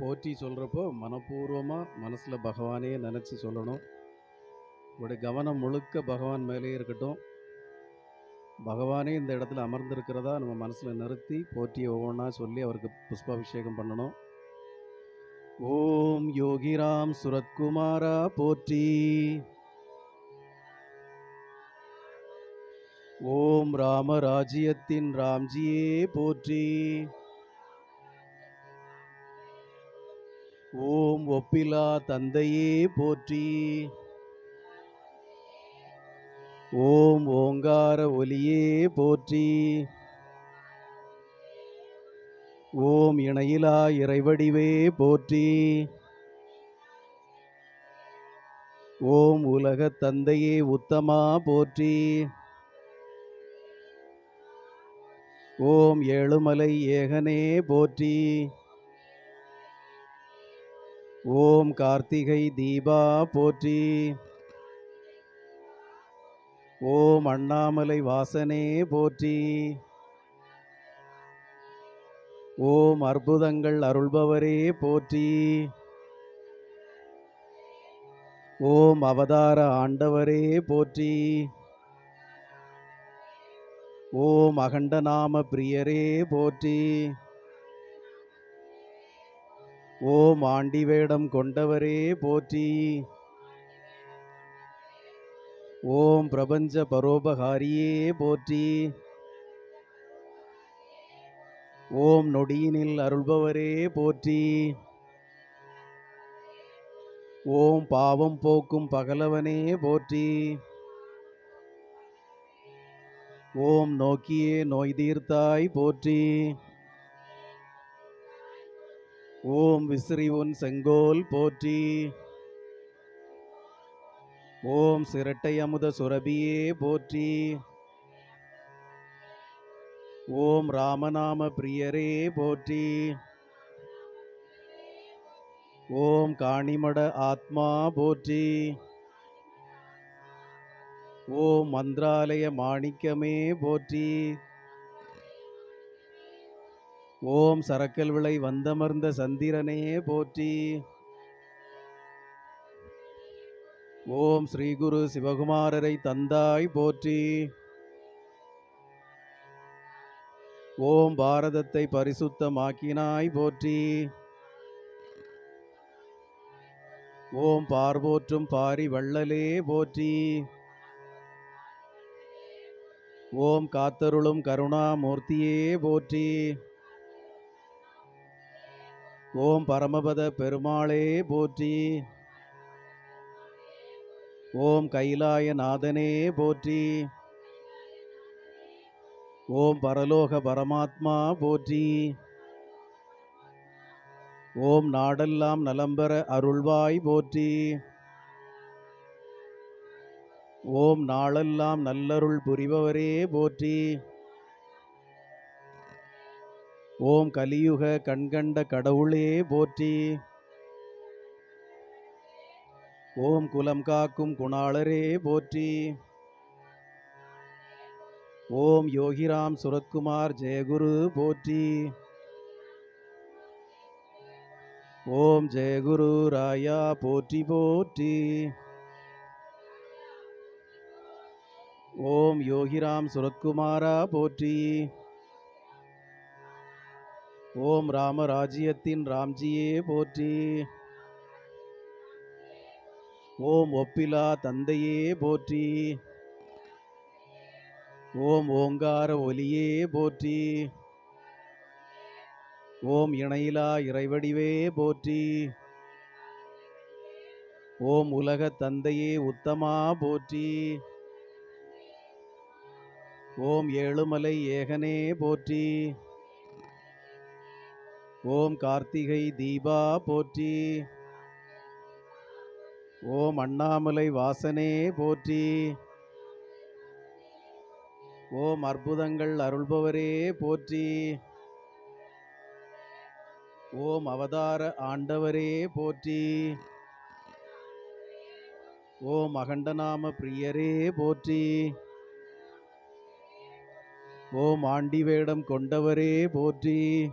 போற்றி சொல்கிறப்போ மனப்பூர்வமாக மனசில் பகவானே நினச்சி சொல்லணும். உங்களுடைய கவனம் முழுக்க பகவான் மேலே இருக்கட்டும். பகவானே இந்த இடத்துல அமர்ந்திருக்கிறதா நம்ம மனசில் நிறுத்தி போற்றி ஒவ்வொன்றா சொல்லி அவருக்கு புஷ்பாபிஷேகம் பண்ணணும். ஓம் யோகிராம் சுரத்குமாரா போற்றி. ஓம் ராமராஜ்யத்தின் ராம்ஜியே போற்றி. ஓம் ஒப்பிலா தந்தையே போற்றி. ஓம் ஓங்கார ஒலியே போற்றி. ஓம் இணையிலா இறைவடிவே போற்றி. ஓம் உலகத் தந்தையே உத்தமா போற்றி. ஓம் ஏழுமலை ஏகனே போற்றி. ஓம் கார்த்திகை தீபா போற்றி. ஓம் அண்ணாமலை வாசனே போற்றி. ஓம் அற்புதங்கள் அருள்பவரே போற்றி. ஓம் அவதார ஆண்டவரே போற்றி. ஓம் அகண்டநாம பிரியரே போற்றி. ஓம் ஆண்டி வேடம் கொண்டவரே போற்றி. ஓம் பிரபஞ்ச பரோபகாரியே போற்றி. ஓம் நொடியினில் அருள்பவரே போற்றி. ஓம் பாவம் போக்கும் பகலவனே போற்றி. ஓம் நோக்கியே நோய் தீர்த்தாய் போற்றி. ஓம் விசிறி உன் செங்கோல் போற்றி. ஓம் சிரட்டை அமுத சுரபியே போற்றி. ஓம் ராமநாம பிரியரே போற்றி. ஓம் காணிமட ஆத்மா போற்றி. ஓம் மந்திராலய மாணிக்கமே போற்றி. ஓம் சரக்கல் விளை வந்தமர்ந்த சந்திரனே போற்றி. ஓம் ஸ்ரீகுரு சிவகுமாரரை தந்தாய் போற்றி. ஓம் பாரதத்தை பரிசுத்தமாக்கினாய் போற்றி. ஓம் பார்வோற்றும் பாரி வள்ளலே போற்றி. ஓம் காத்தருளும் கருணாமூர்த்தியே போற்றி. ஓம் பரமபத பெருமாளே போற்றி. ஓம் கைலாய நாதனே போற்றி. ஓம் பரலோக பரமாத்மா போற்றி. ஓம் நாடெல்லாம் நலம்பெற அருள்வாய் போற்றி. ஓம் நாளெல்லாம் நல்லருள் புரிபவரே போற்றி. ஓம் கலியுக கண்கண்ட கடவுளே போற்றி. ஓம் குலம் காக்கும் குணாளரே போற்றி. ஓம் யோகிராம் சுரத்குமார் ஜெயகுரு போற்றி. ஓம் ஜெயகுரு ராயா போற்றி போற்றி. ஓம் யோகிராம் சுரத்குமாரா போற்றி. ஓம் ராமராஜ்யத்தின் ராம்ஜியே போற்றி. ஓம் ஒப்பிலா தந்தையே போற்றி. ஓம் ஓங்கார ஒலியே போற்றி. ஓம் இணையிலா இறைவடிவே போற்றி. ஓம் உலகத் தந்தையே உத்தமா போற்றி. ஓம் ஏழுமலை ஏகனே போற்றி. ஓம் கார்த்திகை தீபா போற்றி. ஓம் அண்ணாமலை வாசனே போற்றி. ஓம் அற்புதங்கள் அருள்பவரே போற்றி. ஓம் அவதார ஆண்டவரே போற்றி. ஓம் அகண்டநாம பிரியரே போற்றி. ஓம் ஆண்டி வேடம் கொண்டவரே போற்றி.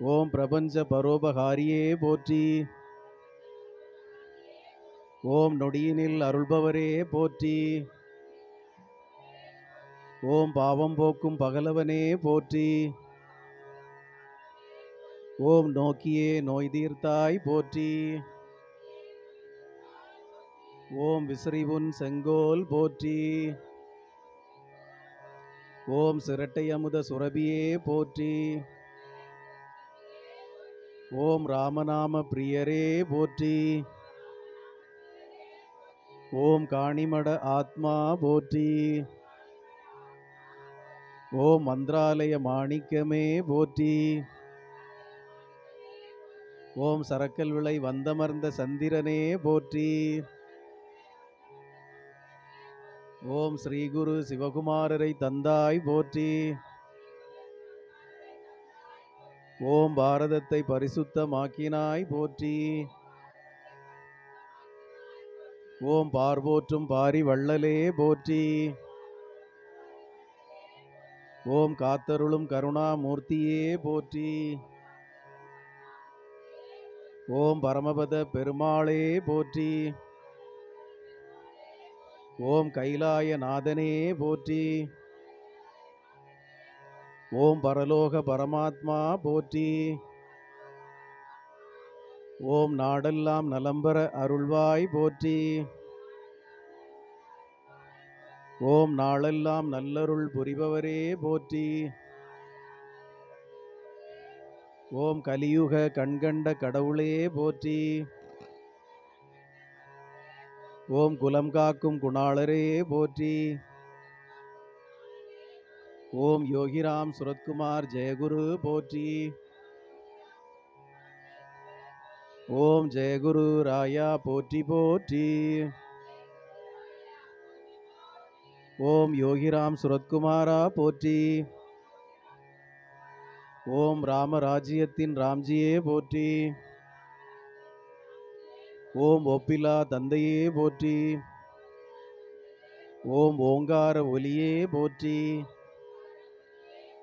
ஓம் பிரபஞ்ச பரோபகாரியே போற்றி. ஓம் நொடியினில் அருள்பவரே போற்றி. ஓம் பாவம் போக்கும் பகலவனே போற்றி. ஓம் நோக்கியே நோய் தீர்த்தாய் போற்றி. ஓம் விசிறிவுன் செங்கோல் போற்றி. ஓம் சிரட்டை அமுத சுரபியே போற்றி. ஓம் ராமநாம பிரியரே போற்றி. ஓம் காணிமட ஆத்மா போற்றி. ஓம் மந்திராலய மாணிக்கமே போற்றி. ஓம் சரக்கல் விளை வந்தமர்ந்த சந்திரனே போற்றி. ஓம் ஸ்ரீகுரு சிவகுமாரரை தந்தாய் போற்றி. ஓம் பாரதத்தை பரிசுத்தமாக்கினாய் போற்றி. ஓம் பார்வோற்றும் பாரி வள்ளலே போற்றி. ஓம் காத்தருளும் கருணாமூர்த்தியே போற்றி. ஓம் பரமபத பெருமாளே போற்றி. ஓம் கைலாய நாதனே போற்றி. ஓம் பரலோக பரமாத்மா போற்றி. ஓம் நாடெல்லாம் நலம்பர அருள்வாய் போற்றி. ஓம் நாளெல்லாம் நல்லருள் புரிபவரே போற்றி. ஓம் கலியுக கண்கண்ட கடவுளே போற்றி. ஓம் குலம் காக்கும் குணாளரே போற்றி. ஓம் யோகிராம் சுரத்குமார் ஜெயகுரு போற்றி. ஓம் ஜெயகுரு ராயா போற்றி போற்றி. ஓம் யோகிராம் சுரத்குமாரா போற்றி. ஓம் ராமராஜ்யத்தின் ராம்ஜியே போற்றி. ஓம் ஒப்பிலா தந்தையே போற்றி. ஓம் ஓங்கார ஒலியே போற்றி.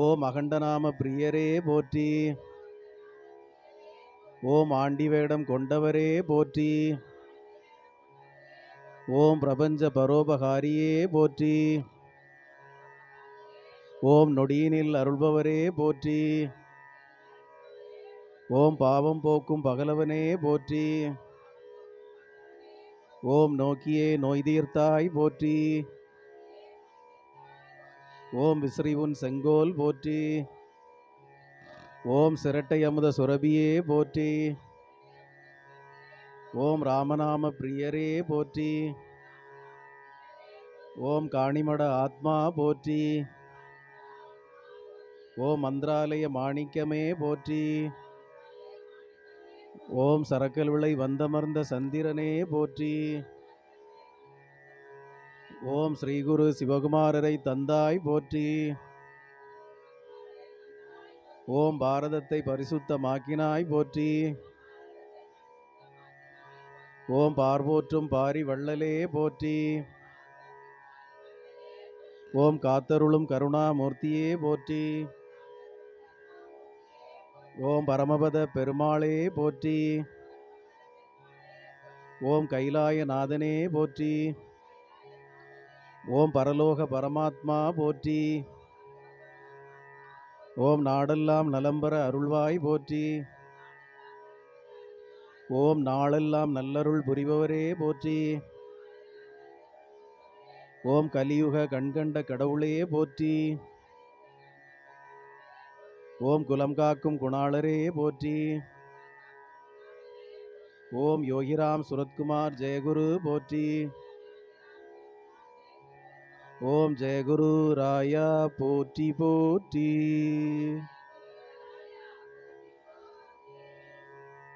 ஓம் அகண்டநாம பிரியரே போற்றி. ஓம் ஆண்டி வேடம் கொண்டவரே போற்றி. ஓம் பிரபஞ்ச பரோபகாரியே போற்றி. ஓம் நொடியினில் அருள்பவரே போற்றி. ஓம் பாவம் போக்கும் பகலவனே போற்றி. ஓம் நோக்கியே நோய் தீர்த்தாய் போற்றி. ஓம் விஸ்ரீவுன் செங்கோல் போற்றி. ஓம் சிரட்டை அமுத சுரபியே போற்றி. ஓம் ராமநாம பிரியரே போற்றி. ஓம் காணிமட ஆத்மா போற்றி. ஓம் மந்திராலய மாணிக்கமே போற்றி. ஓம் சரக்கல் விளை வந்தமர்ந்த சந்திரனே போற்றி. ஓம் ஸ்ரீகுரு சிவகுமாரரை தந்தாய் போற்றி. ஓம் பாரதத்தை பரிசுத்தமாக்கினாய் போற்றி. ஓம் பார்வோற்றும் பாரி வள்ளலே போற்றி. ஓம் காத்தருளும் கருணாமூர்த்தியே போற்றி. ஓம் பரமபத பெருமாளே போற்றி. ஓம் கைலாய நாதனே போற்றி. ஓம் பரலோக பரமாத்மா போற்றி. ஓம் நாடெல்லாம் நலம்பெற அருள்வாய் போற்றி. ஓம் நாளெல்லாம் நல்லருள் புரிபவரே போற்றி. ஓம் கலியுக கண்கண்ட கடவுளே போற்றி. ஓம் குலம் காக்கும் குணாளரே போற்றி. ஓம் யோகிராம் சுரத்குமார் ஜெயகுரு போற்றி. ஓம் ஜெயகுரு ராயா போட்டி போட்டி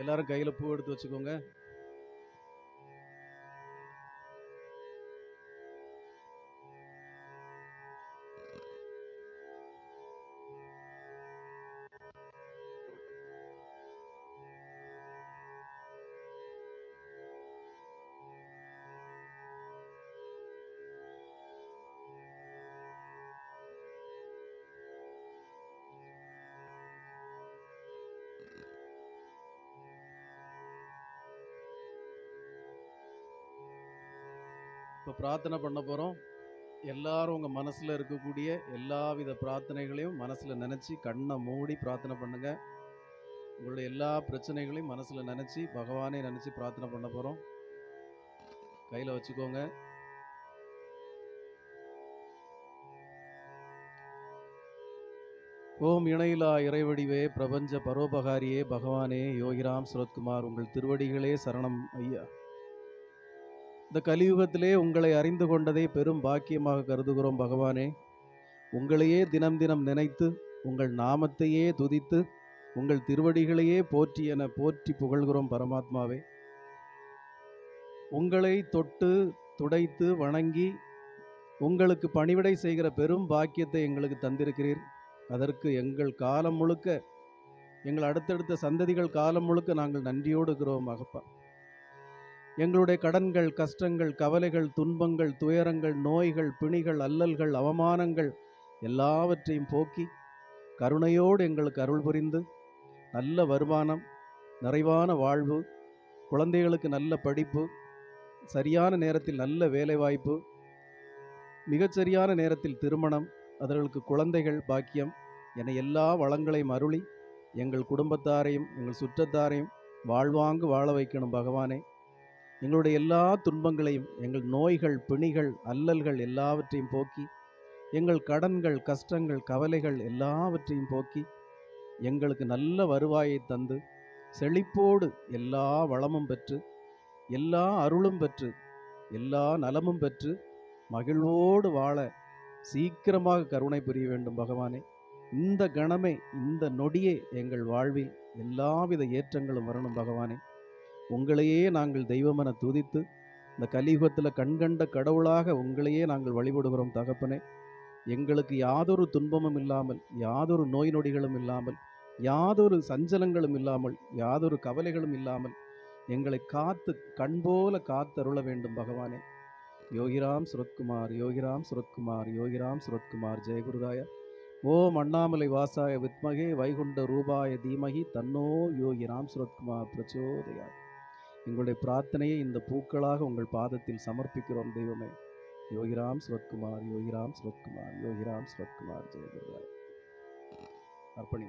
எல்லாரும் கையில பூ எடுத்து வச்சுக்கோங்க. இப்போ பிரார்த்தனை பண்ண போகிறோம் எல்லாரும் உங்கள் மனசில் இருக்கக்கூடிய எல்லா வித பிரார்த்தனைகளையும் மனசில் நினச்சி கண்ணை மூடி பிரார்த்தனை பண்ணுங்கள் உங்களுடைய எல்லா பிரச்சனைகளையும் மனசில் நினச்சி பகவானே நினச்சி பிரார்த்தனை பண்ண போகிறோம் கையில் வச்சுக்கோங்க. ஓம் இணையிலா இறைவடிவே பிரபஞ்ச பரோபகாரியே பகவானே யோகிராம் சுரத்குமார் உங்கள் திருவடிகளே சரணம் ஐயா. இந்த கலியுகத்திலே உங்களை அறிந்து கொண்டதை பெரும் பாக்கியமாக கருதுகிறோம் பகவானே. உங்களையே தினம் தினம் நினைத்து உங்கள் நாமத்தையே துதித்து உங்கள் திருவடிகளையே போற்றி என போற்றி புகழ்கிறோம் பரமாத்மாவே. உங்களை தொட்டு துடைத்து வணங்கி உங்களுக்கு பணிவிடை செய்கிற பெரும் பாக்கியத்தை எங்களுக்கு தந்திருக்கிறீர். அதற்கு எங்கள் காலம் முழுக்க எங்கள் அடுத்தடுத்த சந்ததிகள் காலம் முழுக்க நாங்கள் நன்றியோடு இருக்கிறோம் மகப்பா. எங்களுடைய கடன்கள் கஷ்டங்கள் கவலைகள் துன்பங்கள் துயரங்கள் நோய்கள் பிணிகள் அல்லல்கள் அவமானங்கள் எல்லாவற்றையும் போக்கி கருணையோடு எங்களுக்கு அருள் புரிந்து நல்ல வருமானம் நிறைவான வாழ்வு குழந்தைகளுக்கு நல்ல படிப்பு சரியான நேரத்தில் நல்ல வேலைவாய்ப்பு மிகச்சரியான நேரத்தில் திருமணம் அதற்கு குழந்தைகள் பாக்கியம் என எல்லா வளங்களையும் அருளி எங்கள் குடும்பத்தாரையும் எங்கள் சுற்றத்தாரையும் வாழ்வாங்கு வாழ வைக்கணும் பகவானே. எங்களுடைய எல்லா துன்பங்களையும் எங்கள் நோய்கள் பிணிகள் அல்லல்கள் எல்லாவற்றையும் போக்கி எங்கள் கடன்கள் கஷ்டங்கள் கவலைகள் எல்லாவற்றையும் போக்கி எங்களுக்கு நல்ல வருவாயை தந்து செழிப்போடு எல்லா வளமும் பெற்று எல்லா அருளும் பெற்று எல்லா நலமும் பெற்று மகிழ்வோடு வாழ சீக்கிரமாக கருணை புரிய வேண்டும் பகவானே. இந்த கணமே இந்த நொடியே எங்கள் வாழ்வில் எல்லாவித ஏற்றங்களும் வரணும் பகவானே. உங்களையே நாங்கள் தெய்வமென துதித்து இந்த கலியுகத்தில் கண்கண்ட கடவுளாக உங்களையே நாங்கள் வழிபடுகிறோம் தகப்பனே. எங்களுக்கு யாதொரு துன்பமும் இல்லாமல் யாதொரு நோய் நொடிகளும் இல்லாமல் யாதொரு சஞ்சலங்களும் இல்லாமல் யாதொரு கவலைகளும் இல்லாமல் எங்களை காத்து கண்போல காத்தருள வேண்டும் பகவானே. யோகிராம் சுரத்குமார் யோகிராம் சுரத்குமார் யோகிராம் சுரத்குமார் ஜெயகுருராய ஓம் அண்ணாமலை வாசாய வித்மகே வைகுண்ட ரூபாய தீமகி தன்னோ யோகிராம் சுரத்குமார் பிரச்சோதயா எங்களுடைய பிரார்த்தனையை இந்த பூக்களாக உங்கள் பாதத்தில் சமர்ப்பிக்கிறோம் தெய்வமே. யோகிராம் சுரத்குமார் யோகிராம் சுரத்குமார் யோகிராம் சுரத்குமார் ஜெயகுருராய் அர்ப்பணி